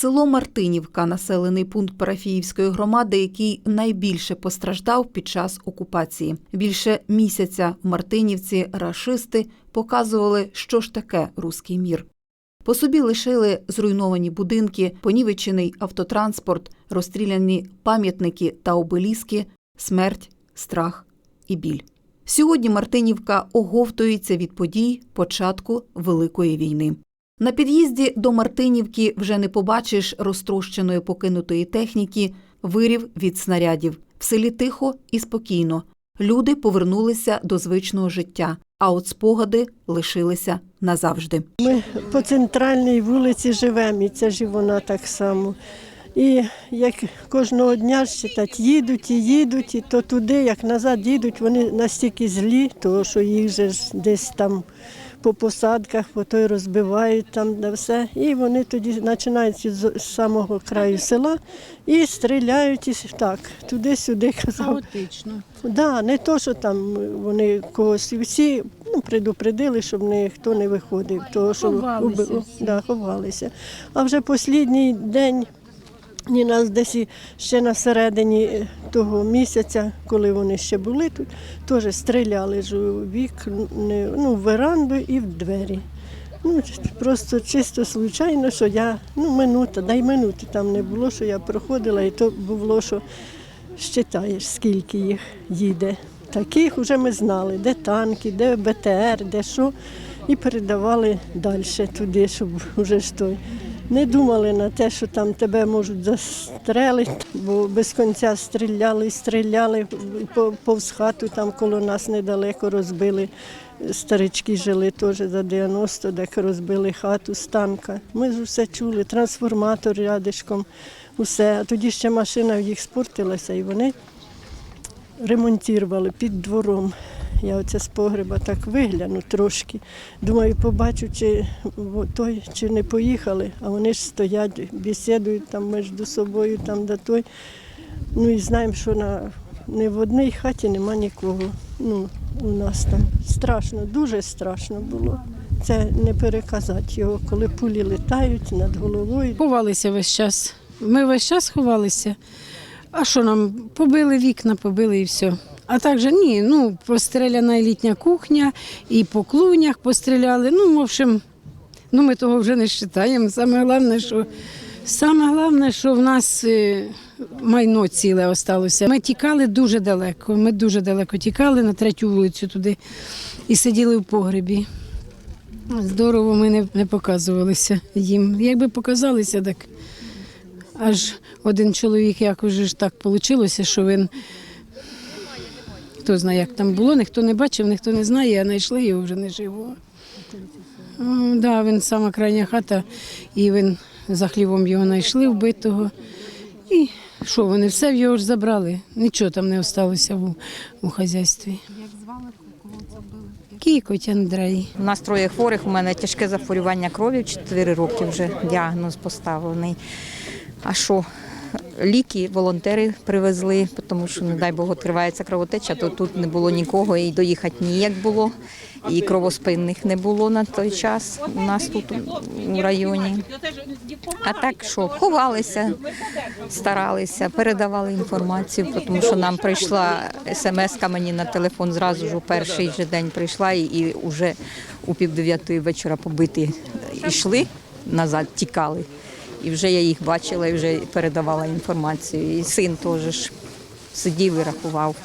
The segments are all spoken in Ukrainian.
Село Мартинівка, населений пункт Парафіївської громади, який найбільше постраждав під час окупації. Більше місяця в Мартинівці рашисти показували, що ж таке руський мір. По собі лишили зруйновані будинки, понівечений автотранспорт, розстріляні пам'ятники та обеліски, смерть, страх і біль. Сьогодні Мартинівка оговтується від подій початку Великої війни. На під'їзді до Мартинівки вже не побачиш розтрощеної покинутої техніки, вирів від снарядів. В селі тихо і спокійно. Люди повернулися до звичного життя, а от спогади лишилися назавжди. Ми по центральній вулиці живемо, і це ж вона так само. І як кожного дня ж читать, їдуть і їдуть, і то туди, як назад їдуть, вони настільки злі, тому що їх же десь там по посадках, по той розбивають там де все. І вони тоді починають з з самого краю села і стріляють і так, туди-сюди казав. Хаотично. Да, не то, що там вони когось всі ну, предупредили, щоб ніхто не виходив, того, що Ховалися да, ховалися. А вже останній день ні нас десь ще на середині того місяця, коли вони ще були тут, теж стріляли ж у вікна, ну, в веранду і в двері. Ну, просто чисто случайно, що я, ну, минута, дай минути там не було, що я проходила, і то було, що щитаєш, скільки їх їде. Таких вже ми знали, де танки, де БТР, де що, і передавали далі туди, щоб вже ж той. Не думали на те, що там тебе можуть застрелити, бо без кінця стріляли, стріляли повз хату, там коло нас недалеко розбили. Старички жили теж за 90, де розбили хату з танка. Ми ж все чули, трансформатор рядишком, усе. А тоді ще машина в їх спортилася і вони ремонтували під двором. Я оце з погреба так вигляну трошки. Думаю, побачу, чи той, чи не поїхали, а вони ж стоять, бесідують там між собою, там де той. Ну і знаємо, що на, не в одній хаті нема нікого. Ну, у нас там страшно, дуже страшно було. Це не переказати його, коли пулі літають над головою. Ховалися весь час. Ми весь час ховалися. А що нам? Побили вікна, побили і все. А так же ні, ну, постріляна літня кухня, і по клунях постріляли. Ну, в общем, ну, ми того вже не вважаємо. Саме головне, що, саме головне, що в нас е, майно ціле осталося. Ми тікали дуже далеко. Ми дуже далеко тікали на третю вулицю туди і сиділи в погребі. Здорово ми не, не показувалися їм. Якби показалися, так аж один чоловік, як уже ж так вийшло, що він. Хто знає, як там було, ніхто не бачив, ніхто не знає, а знайшли його вже не живого. Так, да, він сама крайня хата, і він за хлівом його знайшли вбитого. І що, вони все в його ж забрали. Нічого там не залишилося у, у хазяйстві. Як звали, кого було? Кікоть Андрей. У нас троє хворих, у мене тяжке захворювання крові, 4 роки вже діагноз поставлений. А що? Ліки волонтери привезли, тому що, не дай Бог, відкривається кровотеча, то тут не було нікого і доїхати ніяк було. І кровоспинних не було на той час у нас тут у районі. А так що, ховалися, старалися, передавали інформацію, тому що нам прийшла смс мені на телефон зразу ж у перший же день прийшла і, вже у пів дев'ятої вечора побиті йшли назад, тікали. І вже я їх бачила і вже передавала інформацію. І син теж ж сидів і рахував.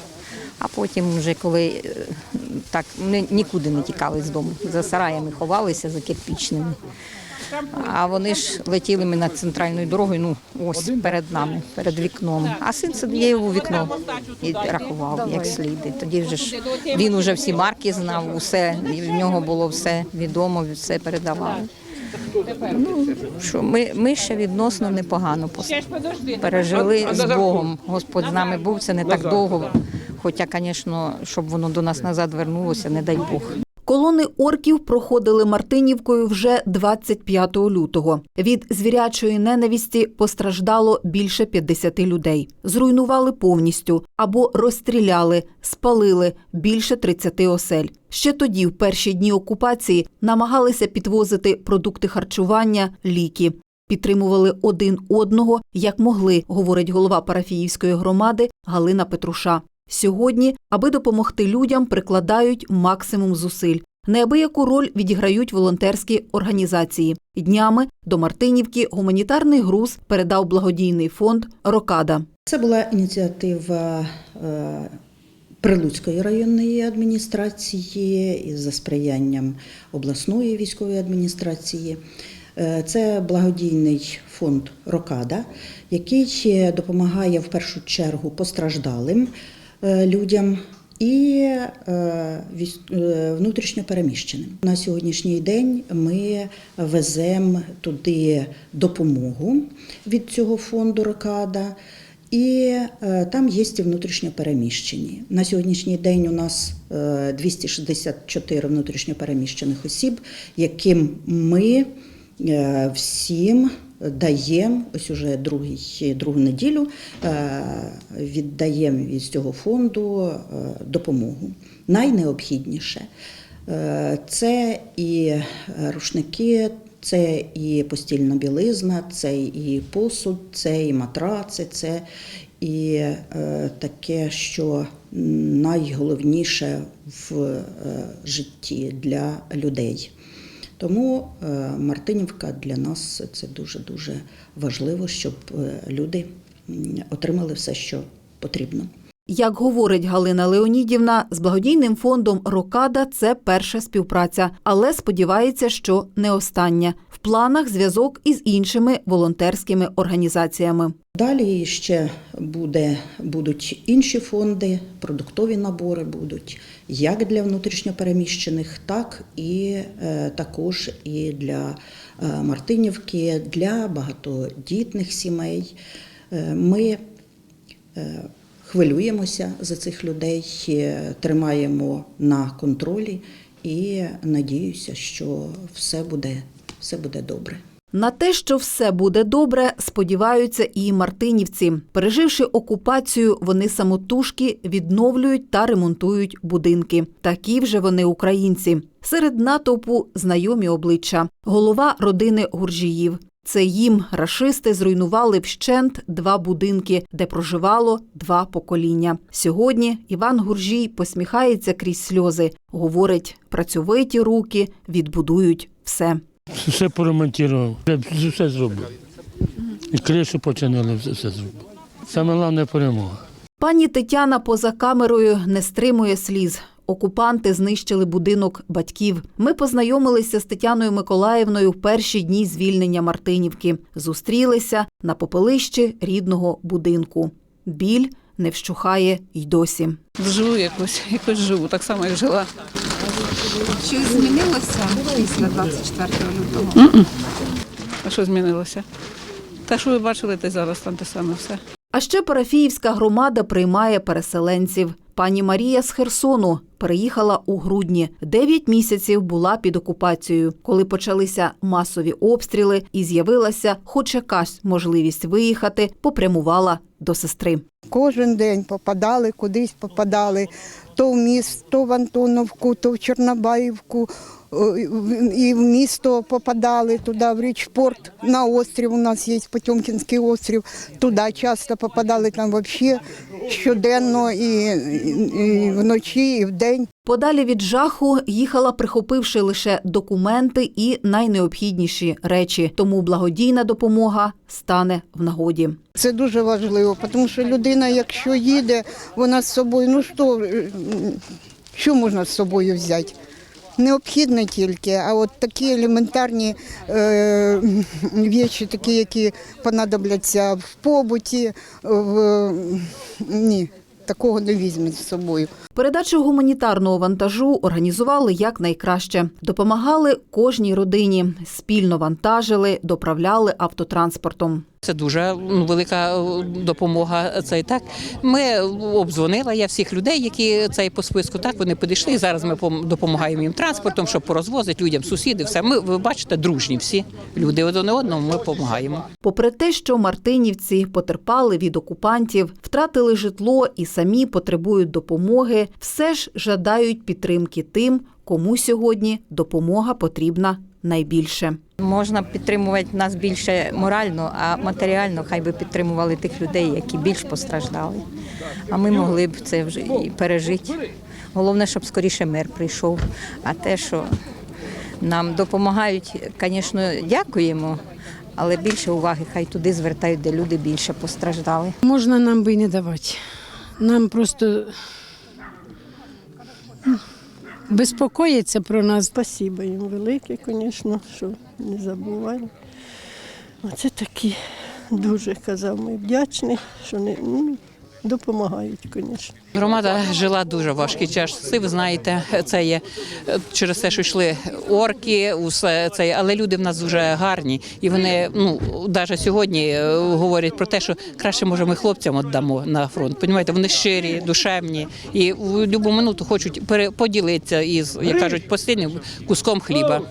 А потім, вже коли е, так ми нікуди не тікали з дому, за сараями ховалися за кирпічними. А вони ж летіли ми над центральною дорогою, ну ось перед нами, перед вікном. А син сидів у вікно і рахував як слід. І Тоді вже ж він уже всі марки знав, усе і в нього було все відомо, все передавали. Ну, що ми, ми ще відносно непогано пережили з Богом. Господь з нами був, це не так довго. Хоча, звісно, щоб воно до нас назад вернулося, не дай Бог. Колони орків проходили Мартинівкою вже 25 лютого. Від звірячої ненависті постраждало більше 50 людей. Зруйнували повністю або розстріляли, спалили більше 30 осель. Ще тоді, в перші дні окупації, намагалися підвозити продукти харчування, ліки. підтримували один одного як могли, говорить голова парафіївської громади Галина Петруша. Сьогодні, аби допомогти людям, прикладають максимум зусиль. Неабияку роль відіграють волонтерські організації. Днями до Мартинівки гуманітарний груз передав благодійний фонд Рокада. Це була ініціатива е, Прилуцької районної адміністрації із за сприянням обласної військової адміністрації. Е, Це благодійний фонд Рокада, який допомагає в першу чергу постраждалим людям. І е, е, на сьогоднішній день ми веземо туди допомогу від цього фонду Рокада. І е, там є і внутрішньопереміщені. На сьогоднішній день у нас е, 264 внутрішньопереміщених осіб, яким ми е, всім даємо, ось уже другий, другу неділю е, віддаємо із цього фонду е, допомогу. Найнеобхідніше е, це і рушники, це і постільна білизна, це і посуд, це і матраци, це і е, таке, що найголовніше в е, житті для людей. Тому е, Мартинівка для нас це дуже дуже важливо, щоб е, люди отримали все, що потрібно. Як говорить Галина Леонідівна, з благодійним фондом Рокада це перша співпраця, але сподівається, що не остання. В планах зв'язок із іншими волонтерськими організаціями. Далі ще буде, будуть інші фонди, продуктові набори будуть як для внутрішньопереміщених, так і е, також і для е, Мартинівки, для багатодітних сімей. Е, ми хвилюємося за цих людей, е, тримаємо на контролі і надіюся, що все буде, все буде добре. На те, що все буде добре, сподіваються і мартинівці. Переживши окупацію, вони самотужки відновлюють та ремонтують будинки. Такі вже вони українці. Серед натовпу знайомі обличчя. Голова родини Гуржіїв. Це їм рашисти зруйнували вщент два будинки, де проживало два покоління. Сьогодні Іван Гуржій посміхається крізь сльози. Говорить, працьовиті руки відбудують все. Все поремонтував, все- зробив. І кришу починали, все, все зробив. Саме головне перемога. Пані Тетяна поза камерою не стримує сліз. Окупанти знищили будинок батьків. Ми познайомилися з Тетяною Миколаївною в перші дні звільнення Мартинівки. Зустрілися на попелищі рідного будинку. Біль не вщухає й досі. Живу якось, якось живу, так само як жила. Щось змінилося після 24 лютого? А що змінилося? Те, що ви бачили, те зараз там те саме все. А ще парафіївська громада приймає переселенців. Пані Марія з Херсону переїхала у грудні. Дев'ять місяців була під окупацією. Коли почалися масові обстріли і з'явилася хоч якась можливість виїхати, попрямувала до сестри. Кожен день попадали, кудись попадали. То в міст, то в Антоновку, то в Чорнобаївку. І в місто попадали туди, в Річпорт, на острів. У нас є Потьомкінський острів. Туди часто попадали там взагалі щоденно і, і, і вночі, і вдень. Подалі від жаху їхала, прихопивши лише документи і найнеобхідніші речі. Тому благодійна допомога стане в нагоді. Це дуже важливо, тому що людина, якщо їде, вона з собою, ну що, що можна з собою взяти? Необхідне тільки, а от такі елементарні е, речі, такі, які понадобляться в побуті, в, ні, такого не візьме з собою. Передачу гуманітарного вантажу організували якнайкраще. Допомагали кожній родині, спільно вантажили, доправляли автотранспортом. Це дуже ну, велика е, допомога. Це так. Ми обдзвонила я всіх людей, які цей по списку. Так вони підійшли. І зараз ми пом- допомагаємо їм транспортом, щоб порозвозити людям сусіди. Все ми ви бачите, дружні всі люди один одному. Ми допомагаємо. Попри те, що мартинівці потерпали від окупантів, втратили житло і самі потребують допомоги, все ж жадають підтримки тим, кому сьогодні допомога потрібна найбільше. Можна підтримувати нас більше морально, а матеріально хай би підтримували тих людей, які більш постраждали. А ми могли б це вже і пережити. Головне, щоб скоріше мир прийшов. А те, що нам допомагають, звісно, дякуємо, але більше уваги хай туди звертають, де люди більше постраждали. Можна нам би і не давати. Нам просто безпокоїться про нас. Спасибо їм велике, звісно, що не забували. Оце такі дуже казав, ми вдячні, що не ну, допомагають, звісно. Громада жила дуже важкі часи. Ви знаєте, це є через те, що йшли орки, усе це, але люди в нас дуже гарні, і вони ну навіть сьогодні е, говорять про те, що краще може ми хлопцям віддамо на фронт. Понімаєте, вони щирі, душевні і в будь-яку минуту хочуть поділитися із, як кажуть, постійним куском хліба.